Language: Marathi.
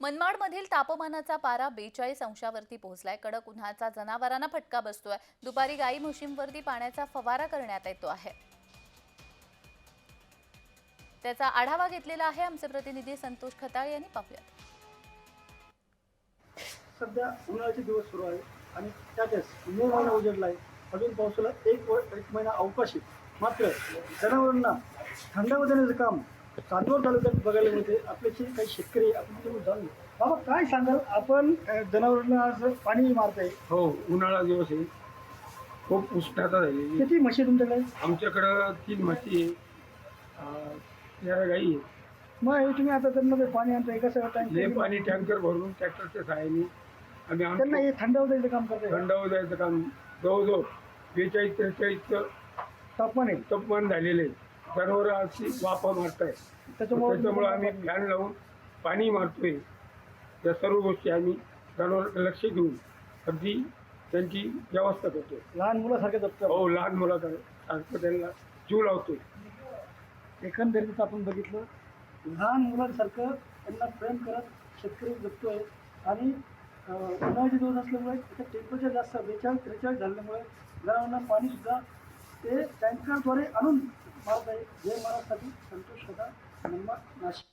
मनमाडमधील तापमानाचा पारा बेचाळीस अंशावरती पोहोचलाय. कडक उन्हाचा जनावरांना फटका बसतोय. दुपारी गाई म्हशींवरती पाण्याचा फवारा करण्यात येतो आहे. त्याचा आढावा घेतलेला आहे आमचे प्रतिनिधी संतोष खताळ यांनी. पाहूयात. सध्या उन्हाळ्याचे दिवस सुरू आहे आणि त्यातच मे महिना उजडला आहे अजून पावसाला एक एक महिना अवकाश मात्र जनावरांना थंडावा देण्याचं काम चांदवड तालुक्यात बघायला मिळते. आपले जे काही शेतकरी आहे, आपण जाणून. बाबा काय सांगाल? आपण जनावरांना आज पाणी मारताय. हो उन्हाळा दिवस आहे. खूप उष्णता झालेली किती म्हशी आहे तुमच्याकडे? आमच्याकडं तीन म्हशी आहे. अं, तेरा गाई आहे मग हे तुम्ही आता त्यांना ते पाणी आणताय कसं हे टाइम पाणी टँकर भरून ट्रॅक्टरच्या सहाय्याने आम्ही त्यांना आमचं हे थंडावा द्यायचं काम करताय थंडावर जायचं काम. जवळजवळ बेचाळीस त्रेचाळीसचं तापमान आहे. तापमान झालेलं आहे. जनावरं अशी वाफा मारताय. त्याच्यामुळे त्याच्यामुळे आम्ही फॅन लावून पाणी मारतोय. या सर्व गोष्टी आम्ही जनावरांकडे लक्ष देऊन अगदी त्यांची व्यवस्था करतो लहान मुलासारखे जपतो हो लहान मुलाकडे सारखं त्यांना जीव लावतोय. एकंदरीत आपण बघितलं लहान मुलांसारखं त्यांना प्रेम करत शेतकरी आहे आणि उन्हाळ्याचे दिवस असल्यामुळे त्याचं टेम्परेचर जास्त बेचाळीस त्रेचाळीस झाल्यामुळे जनावरांना पाणीसुद्धा ते टँकरद्वारे आणून मारत आहे जय महाराजसाठी संतोष होता नाशिक